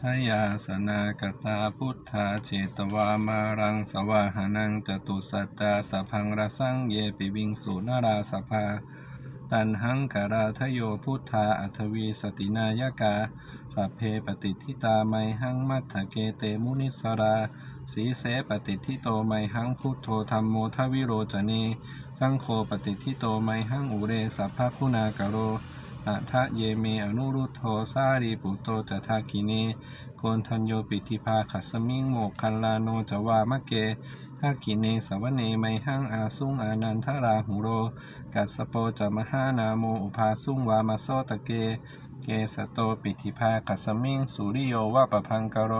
ชยาสนากตาพุทธาเจตวามารังสวาหานังจตุสัตตาสพังรสังเยปิวิงสุนาราสภา ตันหังกราทโยพุทธาอัทวีสตินายกาสัพเพปฏิทิตาไมหังมัทธเกเตมุนิสราสีเสปฏิทิโตไมหังพุทโธธรรมโมทวิโรจเนสังโฆปฏิทิโตไมหังอุเรสัพพคุณากโร อัทะเยเมอนุรุทโทสารีปุโตจะทากิเนโกนทัญโยปิธิภาขัสมิงโมคันลาโนจวามะเกทากิเนสวเนไมหังอาสุงอานันทราหุโร กัสสโปจะมหานาโมอุภาสุงวามาโซตะเก เกสโตปิธิภาคัสมิง สุริโยวะปะพังกโร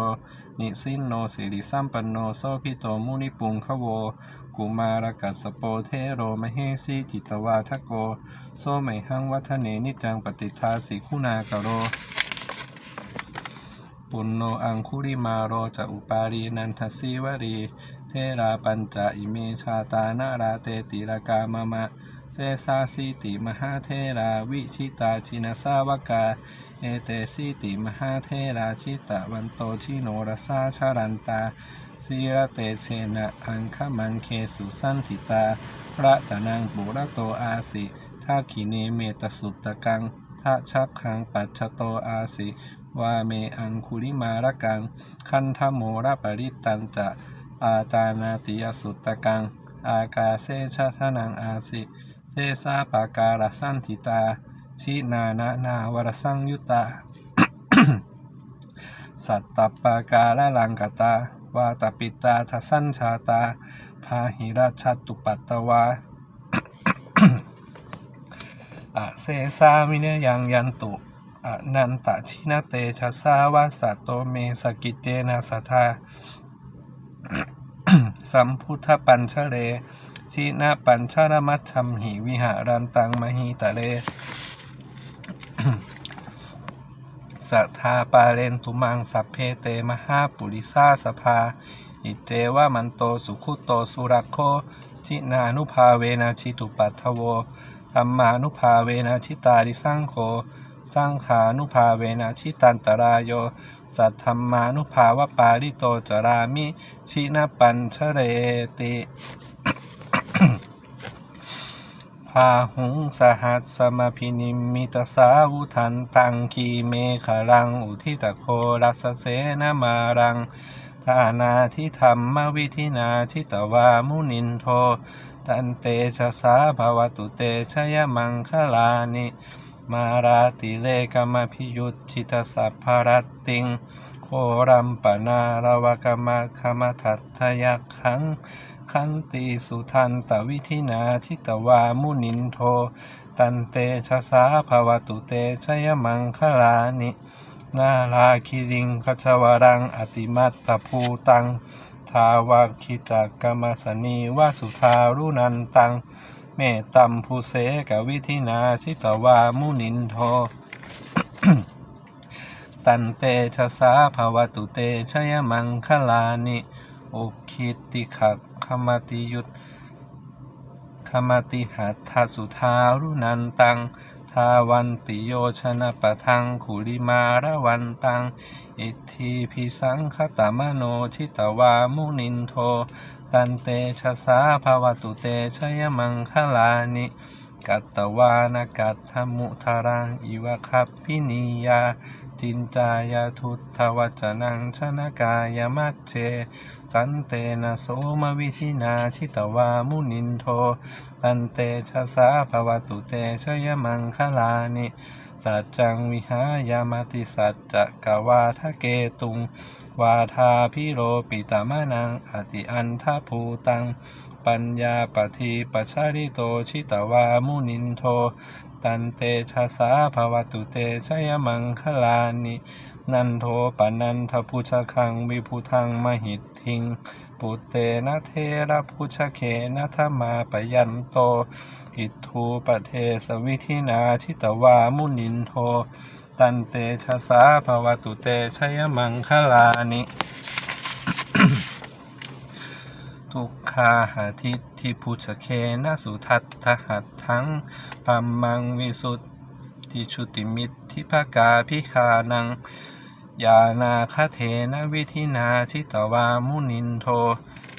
นิสินโนสิริสัมปันโนโสพิโตมุนิปุงขโว กุมารกัสสโปเทโรมเหสีจิตวาทโก โซไมหังวัฒเนนิจังปฏิทาสิคุณากโร ปุณโนอังคุริมาโรจะอุปารีนันทสีวรี เทราปัญจอิเมชาตานาราเตติรากามะมะ เซซาสีติมหาเทราวิชิตาชินาสาวกา เอเตสีติมหาเทราชิตะวันโตชิโนรสาชารันตาสีระเตเชนะอังคมังเคสุสันติตาพระตะนังปุระโตอาสิทาคิเนเมตสุตตะกังทะชักขังปัจจโตอาสิวาเมอังคุลิมาระกัง คันธโมระปริตตันจะอาตานาติยสุตตะกัง อากาเซชะทนังอาสิ ซซาปาการสันติตา ชินานานาวรสังยุตตาสัตตปปาการลังกตาวาตปิตาทสัญชาตา พาหิราชตุปัตตวาอะเซซามิเนยังยันตุอะนันตะชินาเตชะสาวาสะโตเมสกิจเจนะสัทธาสัมพุทธปัญชเร ชินาปัญชารมัชชัมหิวิหารันตังมหิตะเลสัทธาปาเรนตุมังสัพเพเตมหาปุริสาสภา อิเจวะมันโตสุขุโตสุรักโคจินานุภาเวนะชิตุปัทโวธรรมานุภาเวนะชิตาริสังโฆสังขานุภาเวนะชิตันตรายโย สัทธรรมานุภาวะปาริโตจรามิ ชินปัญชเรติาหุงสหัสสมพินิมมิตสาวุทันตังคีเมขลัง อุทิตโครัสเสนามารังทานาทิธรรมวิธินาทิตวามุนินโท ตันเตชะสาภวตุเตชยมังคลานิ มาราติเลกมพิยุตชิตสัพพรัตติงโครัมปนารวกมะคมทัตทยักขัง ขันติสุทันตวิธินาทิตวามุนินโท ตันเตชะสาภวตุเตชยมังคลานินาลาคิริงคชวรังอติมัตตภูตัง ทาวาคิจักกรรมสนีวาสุทารุนันตัง เมตตัมภูเสกวิธินาชิตวามุนินโท ตันเตชะสาภวตุเตชยมังคลานิ โอคิติขะขมติยุตขมติหัตถสุทารุนันตัง ทาวันติโยชนะปะทังขุริมาระวันตัง อิทธิพิสังคตามโนชิตวามุนินโท ตันเตชะสาภวตุเตชยมังคลานิกัตตวานกัตถมุทารังอิวะคัพพินียา จินจายาทุตถวัจนังชนกายมัจเจสันเตนะโสมวิธินาชิตวามุนินโท ตันเตชะสาภวตุเตชยมังคลานิสัจจังวิหายามติสัจจะกวาทะเกตุง วาทาพิโรปิตามะนังอติอันทภูตัง ปัญญาปทีปัชชาริโตชิตวามุนินโท ตันเตชะสาภวตุเตชยมังคลานิ นันโทปนันทพุชคังวิพุทังมหิตทิง ปุเตนะเทระพุชเคนะธมาปยันโต อิทูปเทสวิธินาชิตวามุนินโท ตันเตชะสาภวตุเตชยมังคลานิ ทุกขาหาทิฏฐิพุชเคนะสุทัตถหัตถังปัมมังวิสุทธิชุติมิตทิภกาพิคานังยานาคเทนะวิธินาชิตวามุนินโท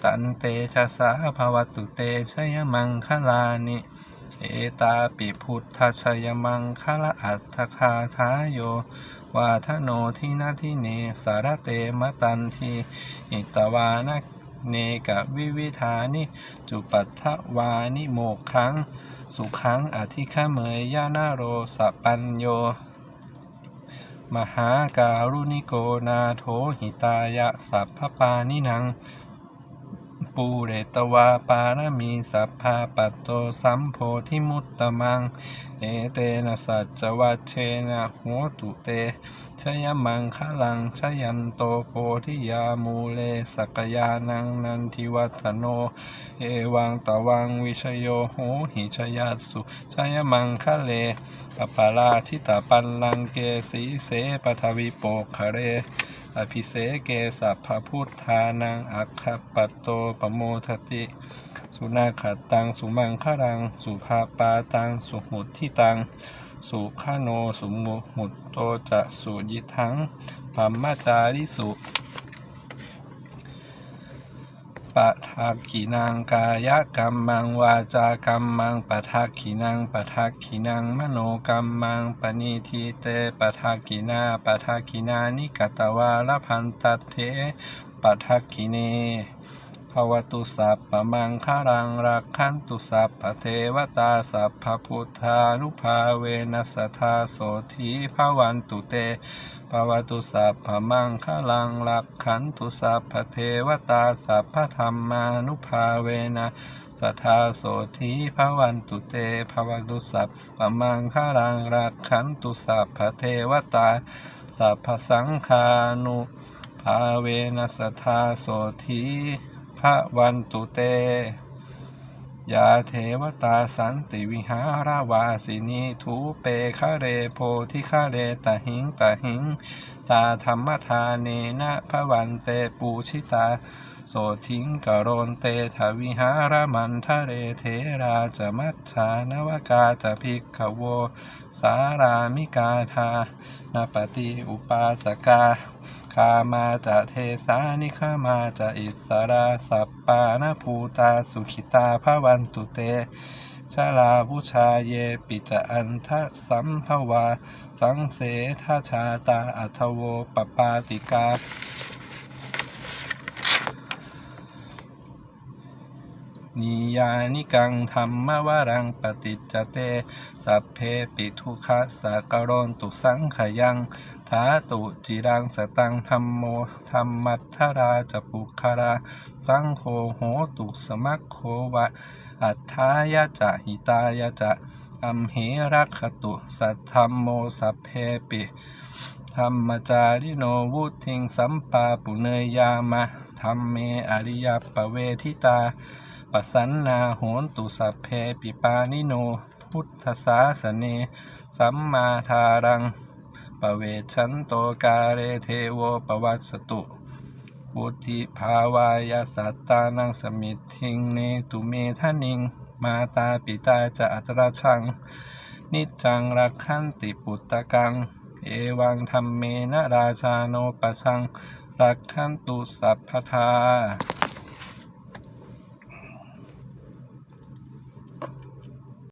ตันเตชะสาภวตุเตชยมังคลานิ เอตาปิพุทธชยมังคละอัตถคาทายโยวาทโนทินาทิเนสารเตมตันทีอิตวานะ เนกะวิวิธานิจุปัฏฐวานิโมกขังสุขังอธิฆเมยยานาโรสปัญโย มหาการุณิโกนาโถหิตายะสัพพปานินัง ปูเรตวาปารมีสัพพาปัตโตสัมโพธิมุตตมัง เอเตนะสัจวัชเชนะโหตุเตชยมังคะลังชยันโตโพธิยามูเลสกยานังนันทิวัฒโน เอวังตะวังวิชโยโหหิชยัสุชยมังคะเลปปาราชิตาปันลังเกสีเสปทวิโปคะเร อภิเสเกสัพพพุทธานังอัคคปัตโตปโมทติ สุนาขัดตังสุมังครัง สุภาปาตังสุหุทิตัง สุขโนสุมุหุตโตจะสุยิทังปัมมาจาริสุปะทักขินังกายกรรมังวาจากรรมังปะทักขินังปะทักขินังมโนกรรมังปณิทีเตปะทักขินาปะทักขินานิกตวาลพันตัตเถปะทักขิเนภ วตุสัพปะมังคารังรักขันตุสัพพเทวตาสัพพพุทธานุภาเวนัสธาโสธีภวันตุเตภวตุสัพพะมังคลังลักขันตุสัพพเทวตาสัพพธรรมานุภาเวนะสัทธาโสธีภวันตุเตภวตุสัพพะมังคลังลักขันตุสัพพเทวตาสัพพสังฆานุภาเวนะสัทธาโสธี ภวันตุเต ยาเทวตาสันติวิหาราวาสินีทูเปคะเรโพธิคะเรตะหิงตะหิง ตาธรรมทานเนนะพระวันเตปูชิตา โสทิงกโรนเตทวิหารมันทะเรเทราจะมัจฉานวกาจะภิกขโว สารามิกาธานปฏิอุปาสกาคามาจะเทสานิขามาจะอิสราสัปปานาภูตาสุขิตาภวันตุเตชาลาพุชาเยปิจะอันทะสัมภวา สังเสทาชาตาอัทโวปปาติกานิยานิกังธรรมวรังปฏิจเต สัพเพปิทุขะสะกรนตุสังขยัง ทาตุจิรังสตังธรรมโมธรรมัทธราจปุคารา สังโฆโหตุสมัคโควะ อัฏฐายะจะหิตายะจะอัมเหรักขตุสัทธัมโมสัพเพปิธรรมจาริโนวุทิงสัมปาปุเนยยามะธรรมเมอริยปเวทิตาปสันนาโหนตุสัพเพปิปานิโน พุทธศาสเน สัมมาทารัง ปเวชันโตกาเรเทโวปวัสสตุวุธิภาวายาสัตตานังสมิทธิงเนตุเมทะนิง มาตาปิตาจะอัตราชัง นิจังรักขันติปุตตะกัง เอวังธรรมเมนะราชาโนปชัง รักขันตุสัพพทา